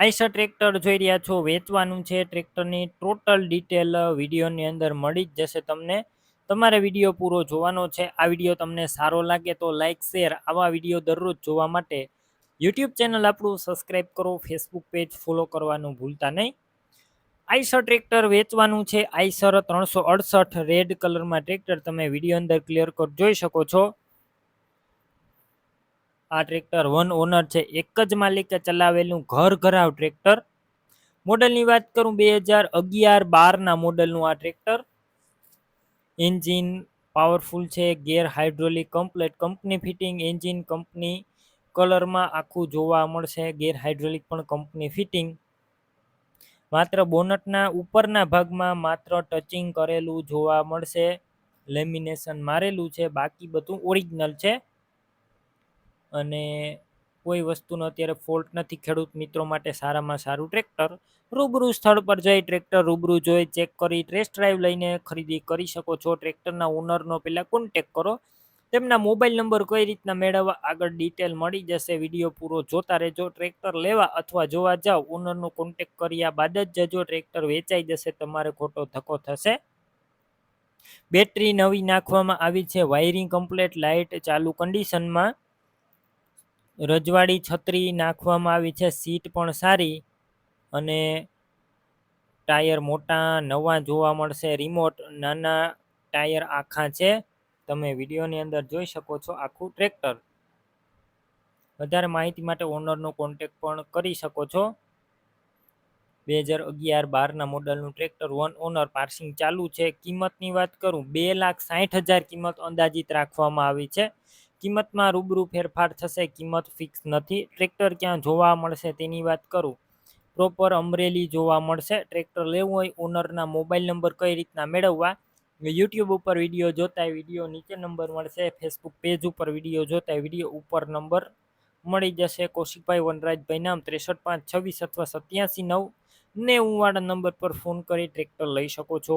Eicher tractor જોઈ રહ્યા છો, વેચવાનું છે. ટ્રેક્ટરની ટોટલ ડિટેલ વિડીયોની અંદર મળી જ જશે તમને. તમારે વીડિયો પૂરો જોવાનો છે. આ વીડિયો તમને સારો લાગે તો લાઇક શેર આવા વીડિયો દરરોજ જોવા માટે યુટ્યુબ ચેનલ આપણું સબસ્ક્રાઈબ કરો, ફેસબુક પેજ ફોલો કરવાનું ભૂલતા નહીં. આઈસર ટ્રેક્ટર વેચવાનું છે. આઈસર ત્રણસો અડસઠ રેડ કલરમાં ટ્રેક્ટર તમે વીડિયો અંદર ક્લિયર કટ જોઈ શકો છો. આ ટ્રેક્ટર વન ઓનર છે. એક જ માલિકે ચલાવેલું ઘર ઘરાવ ટ્રેક્ટર. મોડલની વાત કરું બે હજાર અગિયાર બારના મોડલનું આ ટ્રેક્ટર. એન્જિન પાવરફુલ છે, gear hydraulic complete company fitting, engine company કલરમાં આખું જોવા મળશે, ગેર હાઇડ્રોલિક પણ કંપની ફિટિંગ. માત્ર બોનટના ઉપરના ભાગમાં માત્ર ટચિંગ કરેલું જોવા મળશે, લેમિનેશન મારેલું છે, બાકી બધું ઓરિજિનલ છે. અને કોઈ વસ્તુનો અત્યારે ફોલ્ટ નથી ખેડૂત મિત્રો માટે સારામાં સારું ટ્રેક્ટર રૂબરૂ સ્થળ પર જઈ ટ્રેક્ટર રૂબરૂ જોઈ ચેક કરી ટેસ્ટ ડ્રાઈવ લઈને ખરીદી કરી શકો છો. ટ્રેક્ટરના ઓનરનો પહેલાં કોન્ટેક કરો. તેમના મોબાઈલ નંબર કઈ રીતના મેળવવા આગળ ડિટેલ મળી જશે વીડિયો પૂરો જોતા રહેજો. ટ્રેક્ટર લેવા અથવા જોવા જાઓ ઓનરનો કોન્ટેક કર્યા બાદ જ જજો. ટ્રેક્ટર વેચાઈ જશે, તમારે ખોટો ધક્કો થશે. બેટરી નવી નાખવામાં આવી છે. વાયરિંગ કમ્પ્લેટ લાઇટ ચાલુ કન્ડિશનમાં રજવાડી છત્રી નાખવામાં આવી છે, સીટ પણ સારી અને ટાયર મોટા, નવા જોવા મળશે રિમોટ નાના ટાયર આખા છે. તમે વિડીયોની અંદર જોઈ શકો છો આખું ટ્રેક્ટર વધારે માહિતી માટે ઓનરનો કોન્ટેક પણ કરી શકો છો. બે હજાર અગિયાર બારના મોડલનું ટ્રેક્ટર વન ઓનર પાર્સિંગ ચાલુ છે. કિંમતની વાત કરું, બે લાખ સાઠ હજાર કિંમત અંદાજિત રાખવામાં આવી છે. કિંમતમાં રૂબરૂ ફેરફાર થશે, કિંમત ફિક્સ નથી. ટ્રેક્ટર ક્યાં જોવા મળશે તેની વાત કરું. પ્રોપર અમરેલી જોવા મળશે. ટ્રેક્ટર લેવું હોય ઓનરના મોબાઈલ નંબર કઈ રીતના મેળવવા? યુટ્યુબ ઉપર વીડિયો જોતા વીડિયો નીચે નંબર મળશે. ફેસબુક પેજ ઉપર વીડિયો જોતા વીડિયો ઉપર નંબર મળી જશે. કૌશિકભાઈ વનરાજભાઈ નામ ત્રેસઠ પાંચ છવ્વીસ અથવા સત્યાસી નવ નેવું વાળા નંબર પર ફોન કરી ટ્રેક્ટર લઈ શકો છો.